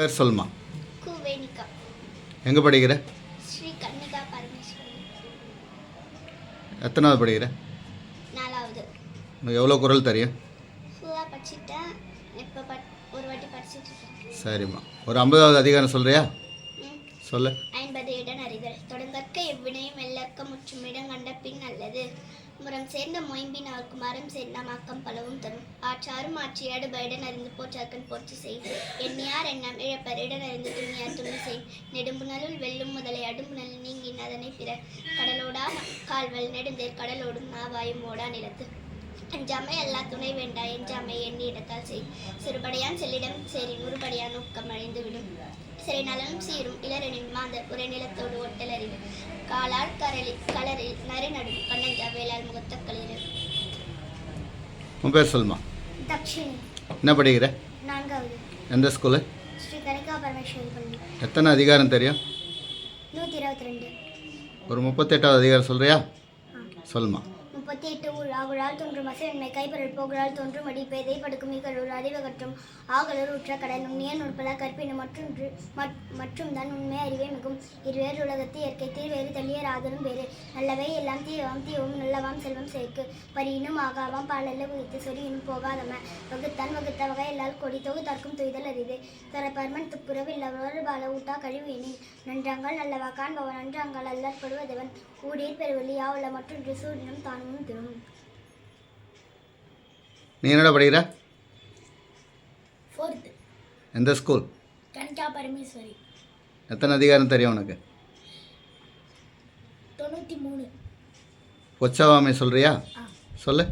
பேர் குவேனிகா. எங்கே படிக்கிற? எத்தனாவது படிக்கிற? எவ்வளோ குரல் தெரியும்? சரிம்மா. ஒரு ஐம்பதாவது அதிகாரம் சொல்கிறியா. சொல்லு. தொடங்கற்க எவ்வினையும் வெள்ளக்க முற்றும் இடம் கண்ட பின் நல்லது முறம் சேர்ந்த மொயம்பின் மரம் சேர்ந்த மாக்கம் பலவும் தரும். ஆற்றாரும் ஆற்றியாடு பைடன் அறிந்து போற்றாக்கன் போற்றி செய். எண்ணியார் எண்ணம் இழப்பர் இடன் அறிந்து துணியார் துணி செய். நெடும்புணலுள் வெல்லும் முதலை அடும்புணல் நீங்கின் அதனை பிற கடலோடா கால்வல் நெடுந்தேர் கடலோடும் நாவாயும் ஓடா நிலத்து. அஞ்சாமை அல்லா துணை வேண்டா எஞ்சாமை எண்ணி இடத்தால் செய். சிறுபடையான் செல்லிடம் சேரி நூறுபடியான் ஊக்கம் அழிந்து விடும் சிறை நலனும் சீரும். இளரெனின் மாந்தர் உரை நிலத்தோடு ஒட்டல் அறிவு. காலால் கரளி கலரில் நரை நடும் கண்ணஞ்சா வேளால் முகத்த களிரில் உன் பேர் சொல்லுமா? தக்ஷிணி. என்ன படிக்கிற? நான்காவது. எந்த ஸ்கூலு? ஸ்ரீ கனிகா பரமேஸ்வரி பள்ளி. எத்தனை அதிகாரம் தெரியும்? நூற்றி இருபத்தி ரெண்டு. ஒரு முப்பத்தெட்டாவது அதிகாரம் சொல்கிறியா சொல்லுமா. முப்பத்தி எட்டு ஊர் ஆகுழால் தோன்றும் அசைவன்மை கைப்பொருள் போகுழால் தோன்றும் அடி பேதை படுக்கும் இகழூர் அறிவகற்றும் ஆகலூர் உற்ற கடல் நுண்ணிய நுட்பல கற்பினும் மற்றொன்று மற்- மற்றும் தான் உண்மை அறிவே மிகும். இருவேறு உலகத்து இயற்கை தீர்வேறு தள்ளியர் ஆதரும் வேறு. நல்லவை எல்லாம் தீயவாம் தீயவும் நல்லவாம் செல்வம் சேர்க்கு. பரியினும் ஆகாவாம் பாலல்ல குதித்து சொரியினும் போகாதம. வகுத்தான் வகுத்த வகை எல்லால் கொடி தொகுத்தார்க்கும் துய்தல் அரிது. தரப்பர்மன் துப்புரவு இல்லவர் பால ஊட்டா கழிவு இனி. நன்றாங்கள் நல்லவா காண்பவன் நன்றாங்கள் அல்லற்படுவதவன் ஊடீர் பெருவெளி உள்ள மற்றொன்று சூரியனும் தானும் நீ என்னடா படிக்கிற? எந்த ஸ்கூல் கனிகா பரமேஸ்வரி. எத்தனை அதிகாரம் தெரியும் உனக்கு? தொண்ணூற்றி மூணு. பொச்சவாமை சொல்கிறியா சொல்லு.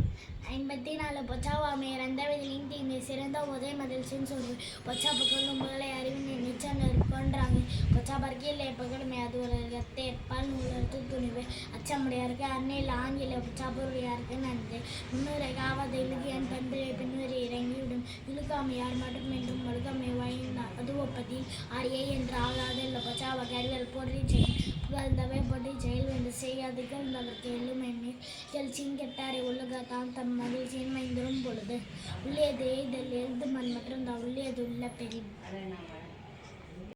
ஐம்பத்தி நாலு பொச்சாவாமை இறந்தவதிலின் தீங்கு சிறந்த உதய மதில்சின்னு சொல்லு பொச்சா பக்கம் முதலை அறிவு நிச்சயம் கொன்றாங்க. பொச்சா பறக்கையில் பகடுமே அது ஒரு ரத்த எட்பால் நூலத்து துணிவு அச்சமுடையாருக்கு அன்னையில் ஆங்கில பொச்சா பொருளையாருக்கு நன்றி. முன்னுரை காவது இழுகியன் பண்பிலை பின்னுரை இறங்கிவிடும். இழுக்காமையார் மட்டும் என்றும் மழுக்காமை வாய்ந்தார் அது ஒப்பத்தில் ஆரியை என்று ஆகாத இல்லை பச்சாவ வகைகள் போற்றி செய்யும் புகழ்ந்தவை போற்றி செயல் என்று செய்யாது. இகழ்ந்தவர்க்கு எள்ளும் எண்ணீர் எழுச்சியும் கெட்டாரை உலக தான் தம் மகிழ்ச்சியின் மைந்தரும் பொழுது. உள்ளியது எய்தல் எழுது மண் மற்றும் தான் உள்ளியது உள்ள பெரிய